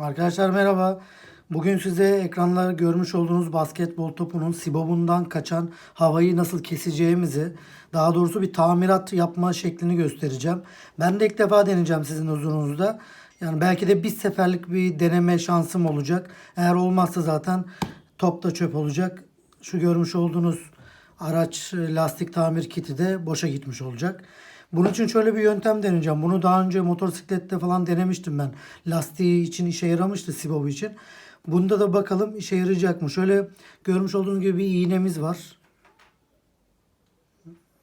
Arkadaşlar merhaba. Bugün size ekranda görmüş olduğunuz basketbol topunun sibobundan kaçan havayı nasıl keseceğimizi, daha doğrusu bir tamirat yapma şeklini göstereceğim. Ben de ilk defa deneyeceğim sizin huzurunuzda. Yani belki de bir seferlik bir deneme şansım olacak. Eğer olmazsa zaten top da çöp olacak. Şu görmüş olduğunuz araç lastik tamir kiti de boşa gitmiş olacak. Bunun için şöyle bir yöntem deneyeceğim. Bunu daha önce motosiklette falan denemiştim ben. Lastiği için işe yaramıştı Sibobu için. Bunda da bakalım işe yarayacak mı? Şöyle görmüş olduğunuz gibi bir iğnemiz var.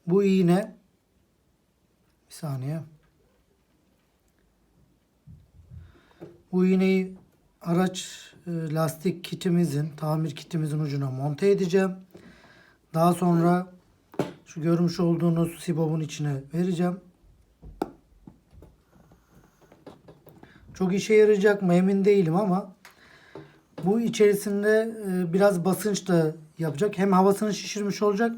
Bu iğne bir saniye. Bu iğneyi araç e, lastik kitimizin, tamir kitimizin ucuna monte edeceğim. Daha sonra şu görmüş olduğunuz sibobun içine vereceğim. Çok işe yarayacak mı emin değilim ama bu içerisinde e, biraz basınç da yapacak. Hem havasını şişirmiş olacak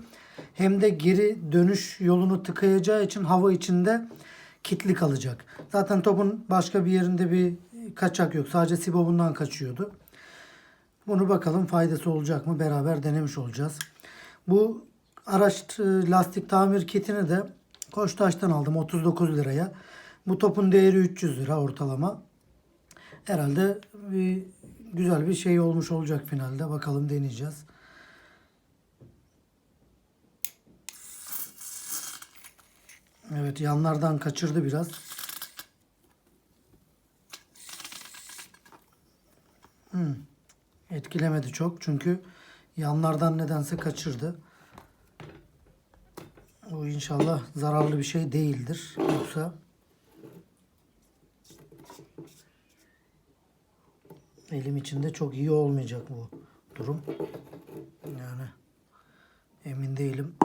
hem de geri dönüş yolunu tıkayacağı için hava içinde kitli kalacak. Zaten topun başka bir yerinde bir kaçak yok. Sadece sibobundan kaçıyordu. Bunu bakalım faydası olacak mı beraber denemiş olacağız. Bu araç lastik tamir kitini de Koçtaş'tan aldım 39 liraya. Bu topun değeri 300 lira ortalama. Herhalde bir güzel bir şey olmuş olacak finalde. Bakalım deneyeceğiz. Evet yanlardan kaçırdı biraz. Hmm. Etkilemedi çok çünkü yanlardan nedense kaçırdı. Bu inşallah zararlı bir şey değildir. Yoksa elim içinde çok iyi olmayacak bu durum. Yani emin değilim.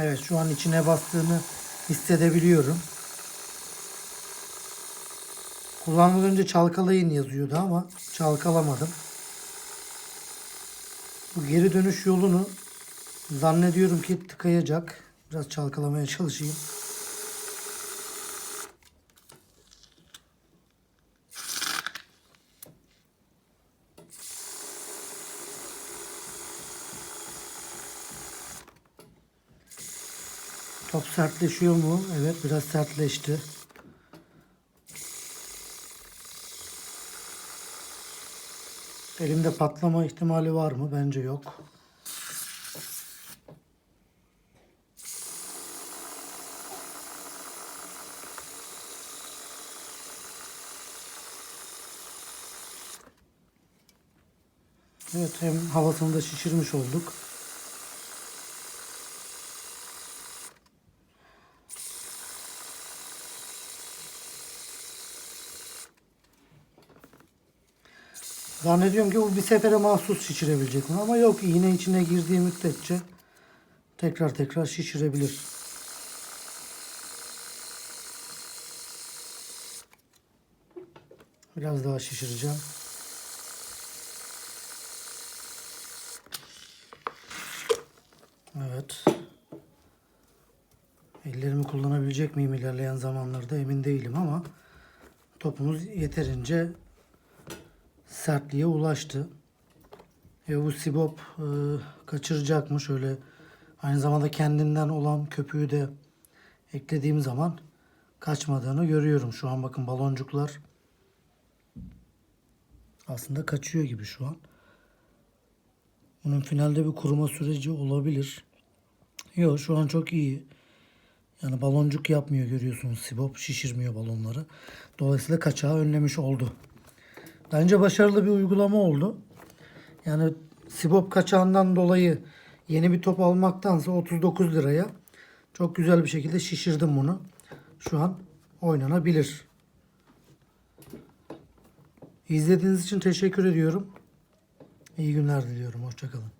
Evet şu an içine bastığını hissedebiliyorum. Kullanmadan önce çalkalayın yazıyordu ama çalkalamadım. Bu geri dönüş yolunu zannediyorum ki tıkayacak. Biraz çalkalamaya çalışayım. Top sertleşiyor mu? Evet biraz sertleşti. Elimde patlama ihtimali var mı? Bence yok. Evet hem havasını da şişirmiş olduk. Zannediyorum ki bu bir sefere mahsus şişirebilecek mi? Ama yok iğne içine girdiği müddetçe tekrar tekrar şişirebilir. Biraz daha şişireceğim. Evet. Ellerimi kullanabilecek miyim ilerleyen zamanlarda emin değilim ama topumuz yeterince sertliğe ulaştı. E bu sibop e, kaçıracak mı? Şöyle aynı zamanda kendinden olan köpüğü de eklediğim zaman kaçmadığını görüyorum. Şu an bakın baloncuklar aslında kaçıyor gibi şu an. Bunun finalde bir kuruma süreci olabilir. Yok şu an çok iyi. Yani baloncuk yapmıyor görüyorsunuz sibop. Şişirmiyor balonları. Dolayısıyla kaçağı önlemiş oldu. Bence başarılı bir uygulama oldu. Yani Sibop kaçağından dolayı yeni bir top almaktansa 39 liraya çok güzel bir şekilde şişirdim bunu. Şu an oynanabilir. İzlediğiniz için teşekkür ediyorum. İyi günler diliyorum. Hoşçakalın.